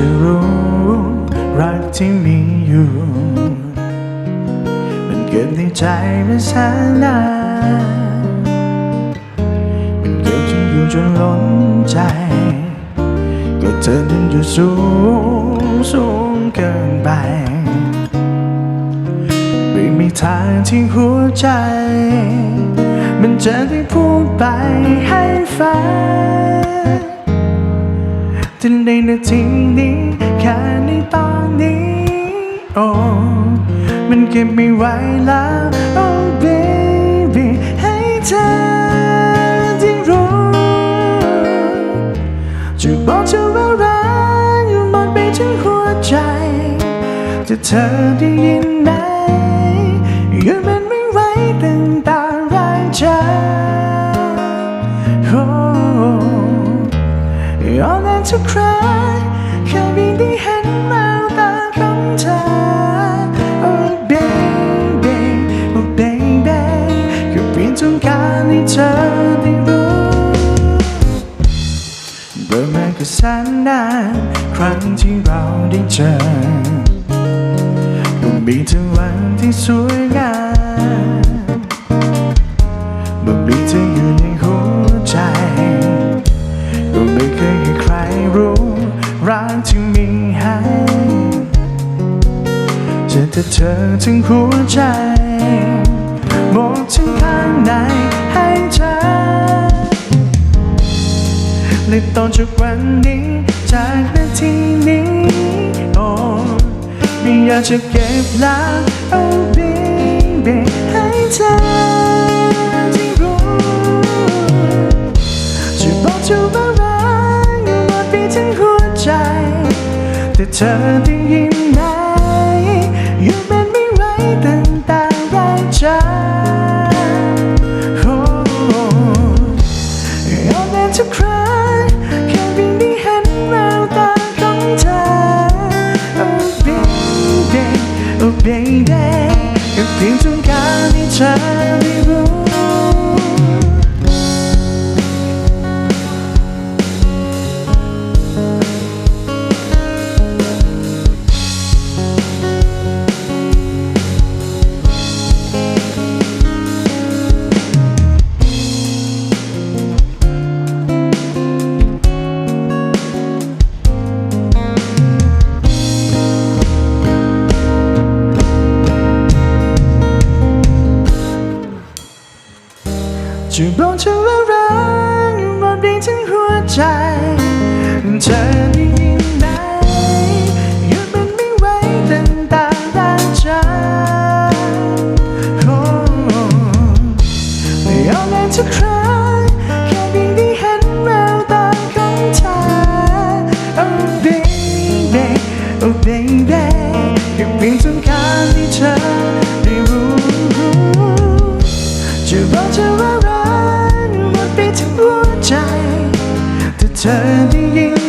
จะรู้รักที่มีอยู่ มันเกิดในใจมาแสนนานมันเกิดจนอยู่จนล้นใจก็เธอนั้นอยู่สูงสูงเกินไปไม่มีทางที่หัวใจ มันจะได้พูดไปให้ฟัง แต่ในนาทีนี้ แค่ในตอนนี้ โอ้มันเก็บไม่ไหวแล้ว โอ้ baby ให้เธอได้รู้จะบอกเธอว่ารักอยู่หมดไปถึงหัวใจ จะเธอได้ยินไหม to cry แค่เพียงได้เห็นแววตาของเธอ Oh baby Oh baby แค่เพียงต้องการให้เธอได้รู้เบื่อมาก็แสนนานครั้งที่เราได้เจอก็มีทั้งวันที่สวยงาม รักที่มีให้จะแต่เธอถึงหัวใจหมดทั้งข้างในให้เธอและตอนจากวันนี้ จากนาทีนี้โอ้ไม่อยากจะเก็บแล้ว Oh baby ให้เธอ เธอได้ยินไหมอยู่เป็นไม่ไหวตั้งแต่แรกใจ Oh All that to cry จะบอกเธอว่ารักอยู่หมดไปทั้งหัวใจ เธอได้ยินไหมหยุดมันไม่ไหวตั้งแต่แรกใจ Oh They all meant to cry แค่เพียงได้เห็นแววตาของเธอ Oh baby Oh baby แค่เพียงต้องการให้เธอ จะว่ารักหมดไปทั้งหัวใจแต่เธอได้ยิน